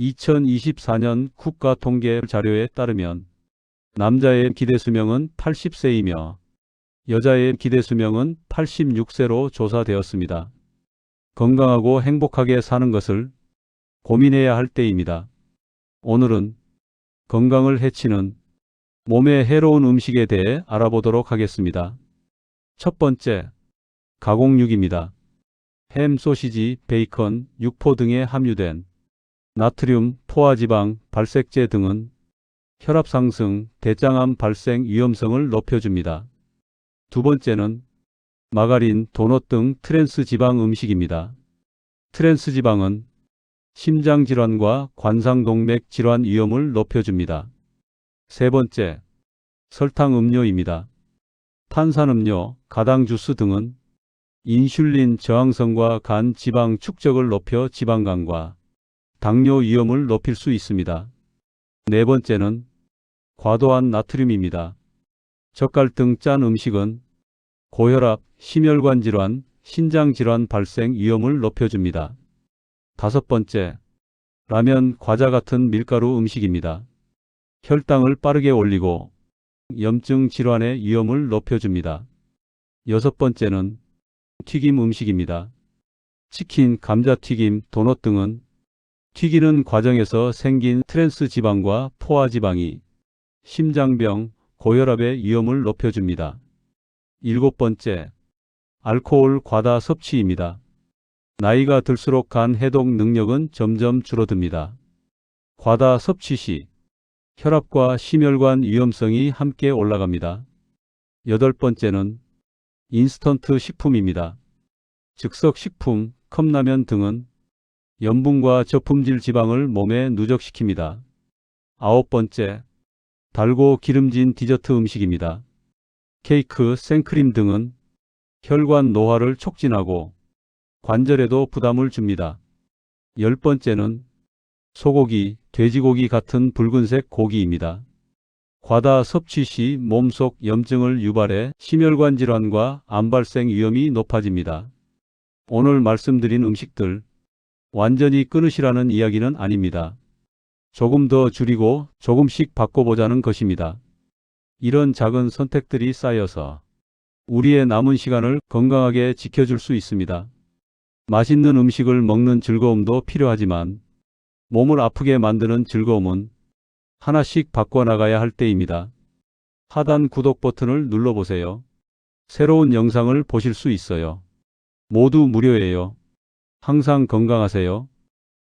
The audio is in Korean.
2024년 국가 통계 자료에 따르면 남자의 기대 수명은 80세이며 여자의 기대 수명은 86세로 조사되었습니다. 건강하고 행복하게 사는 것을 고민해야 할 때입니다. 오늘은 건강을 해치는 몸에 해로운 음식에 대해 알아보도록 하겠습니다. 첫 번째, 가공육입니다. 햄, 소시지, 베이컨, 육포 등에 함유된 나트륨, 포화지방, 발색제 등은 혈압 상승, 대장암 발생 위험성을 높여줍니다. 두 번째는 마가린, 도넛 등 트랜스 지방 음식입니다. 트랜스 지방은 심장 질환과 관상동맥 질환 위험을 높여줍니다. 세 번째, 설탕 음료입니다. 탄산음료, 가당 주스 등은 인슐린 저항성과 간 지방 축적을 높여 지방간과 당뇨 위험을 높일 수 있습니다. 네 번째는 과도한 나트륨입니다. 젓갈 등 짠 음식은 고혈압, 심혈관 질환, 신장 질환 발생 위험을 높여줍니다. 다섯 번째, 라면, 과자 같은 밀가루 음식입니다. 혈당을 빠르게 올리고 염증 질환의 위험을 높여줍니다. 여섯 번째는 튀김 음식입니다. 치킨, 감자튀김, 도넛 등은 튀기는 과정에서 생긴 트랜스 지방과 포화 지방이 심장병, 고혈압의 위험을 높여줍니다. 일곱 번째, 알코올 과다 섭취입니다. 나이가 들수록 간 해독 능력은 점점 줄어듭니다. 과다 섭취 시 혈압과 심혈관 위험성이 함께 올라갑니다. 여덟 번째는 인스턴트 식품입니다. 즉석 식품, 컵라면 등은 염분과 저품질 지방을 몸에 누적시킵니다. 아홉 번째, 달고 기름진 디저트 음식입니다. 케이크, 생크림 등은 혈관 노화를 촉진하고 관절에도 부담을 줍니다. 열 번째는 소고기, 돼지고기 같은 붉은색 고기입니다. 과다 섭취 시 몸속 염증을 유발해 심혈관 질환과 암 발생 위험이 높아집니다. 오늘 말씀드린 음식들 완전히 끊으시라는 이야기는 아닙니다. 조금 더 줄이고 조금씩 바꿔보자는 것입니다. 이런 작은 선택들이 쌓여서 우리의 남은 시간을 건강하게 지켜줄 수 있습니다. 맛있는 음식을 먹는 즐거움도 필요하지만 몸을 아프게 만드는 즐거움은 하나씩 바꿔나가야 할 때입니다. 하단 구독 버튼을 눌러보세요. 새로운 영상을 보실 수 있어요. 모두 무료예요. 항상 건강하세요.